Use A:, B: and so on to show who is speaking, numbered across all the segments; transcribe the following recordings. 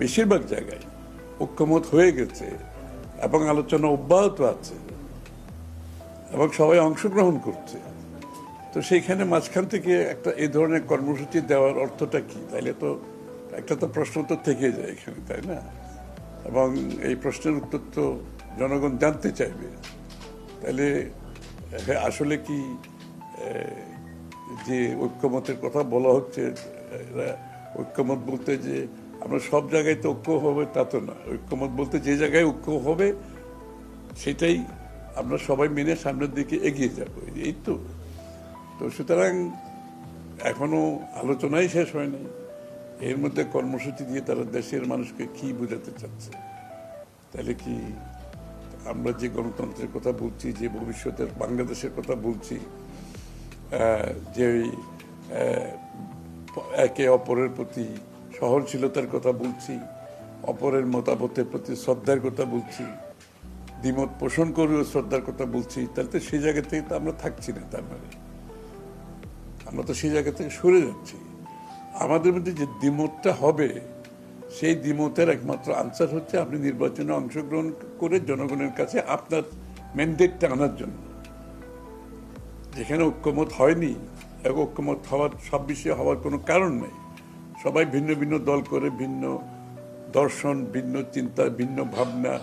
A: বেশিরভাগ জায়গায় ঐক্যমত হয়ে গেছে এবং আলোচনা অব্যাহত আছে এবং সবাই অংশগ্রহণ করছে। তো সেইখানে মাঝখান থেকে একটা এই ধরনের কর্মসূচি দেওয়ার অর্থটা কি? তাইলে তো একটা তো প্রশ্ন তো থেকে যায় এখানে, তাই না? এবং এই প্রশ্নের উত্তর তো জনগণ জানতে চাইবে। তাহলে আসলে কি যে ঐক্যমতের কথা বলা হচ্ছে ঐক্যমত বলতে যে আমরা সব জায়গায় তো ঐক্য হবে, তা তো না। ঐক্যমত বলতে যে জায়গায় ঐক্য হবে, সেটাই আমরা সবাই মেনে সামনের দিকে এগিয়ে যাব। এই তো। তো সুতরাং এখনও আলোচনাই শেষ হয়নি এর মধ্যে কর্মসূচি দিয়ে তারা দেশের মানুষকে কি বোঝাতে চাচ্ছে? তাহলে কি আমরা যে গণতন্ত্রের কথা বলছি, যে ভবিষ্যতের বাংলাদেশের কথা বলছি যে একে অপরের প্রতি সহনশীলতার কথা বলছি, অপরের মতামতের প্রতি শ্রদ্ধার কথা বলছি, দ্বিমত পোষণ করেও শ্রদ্ধার কথা বলছি, তাহলে তো সেই জায়গা থেকে তো আমরা থাকছি না তার মানে। আমরা তো সেই জায়গা থেকে সরে যাচ্ছি। আমাদের মধ্যে যে দ্বিমতটা হবে, সেই দ্বিমতের একমাত্র আনসার হচ্ছে আপনি নির্বাচনে অংশগ্রহণ করে জনগণের কাছে আপনার ম্যান্ডেটটা আনার জন্য। যেখানে ঐক্যমত হয়নি এবং ঐক্যমত হওয়ার সব বিষয়ে হওয়ার কোনো কারণ নেই। সবাই ভিন্ন ভিন্ন দল করে, ভিন্ন দর্শন, ভিন্ন চিন্তা, ভিন্ন ভাবনা,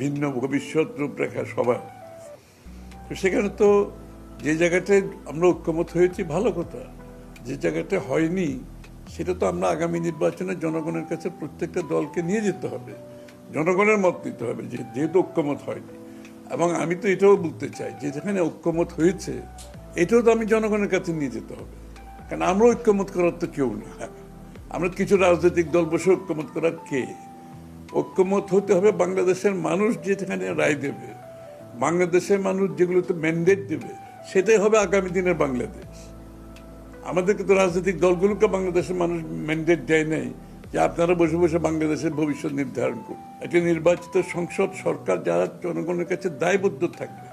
A: ভিন্ন ভবিষ্যৎ রূপরেখা সবার। সেখানে তো যে জায়গাটায় আমরা ঐক্যমত হয়েছি, ভালো কথা। যে জায়গাটা হয়নি, সেটা তো আমরা আগামী নির্বাচনে জনগণের কাছে প্রত্যেকটা দলকে নিয়ে যেতে হবে। জনগণের মত নিতে হবে যে, যেহেতু ঐক্যমত হয়নি। এবং আমি তো এটাও বলতে চাই, যে যেখানে ঐক্যমত হয়েছে, এটাও তো আমি জনগণের কাছে নিয়ে যেতে হবে। কারণ আমরা ঐক্যমত করার তো কেউ না আমরা কিছু রাজনৈতিক দল বসে ঐক্যমত করার কে? ঐক্যমত হতে হবে বাংলাদেশের মানুষ যেখানে রায় দেবে। বাংলাদেশের মানুষ যেগুলোতে ম্যান্ডেট দেবে, সেটাই হবে আগামী দিনের বাংলাদেশ। আমাদেরকে তো রাজনৈতিক দলগুলোকে বাংলাদেশের মানুষ ম্যান্ডেট দেয় নাই যে আপনারা বসে বসে বাংলাদেশের ভবিষ্যৎ নির্ধারণ করুন। একটি নির্বাচিত সংসদ সরকার যারা জনগণের কাছে দায়বদ্ধ থাকবে,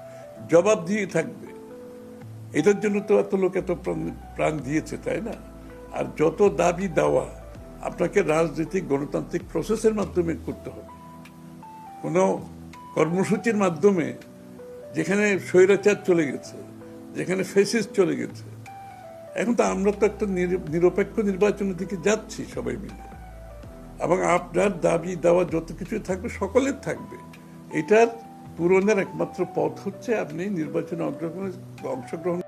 A: জবাবদিহি থাকবে এটার জন্য তো এত লোক এত প্রাণ দিয়েছে, তাই না? আর যত দাবি দেওয়া আপনাকে রাজনৈতিক গণতান্ত্রিক প্রসেসের মাধ্যমে করতে হবে। কোনো কর্মসূচির মাধ্যমে যেখানে স্বৈরাচার চলে গেছে, যেখানে ফেসিস চলে গেছে, এখন তো আমরা তো একটা নির- নিরপেক্ষ নির্বাচনের দিকে যাচ্ছি সবাই মিলে। এবং আপনার দাবি দেওয়া যত কিছু থাকবে, সকলের থাকবে। এটার পূরণের একমাত্র পথ হচ্ছে আপনি নির্বাচনে অংশগ্রহণ অংশগ্রহণ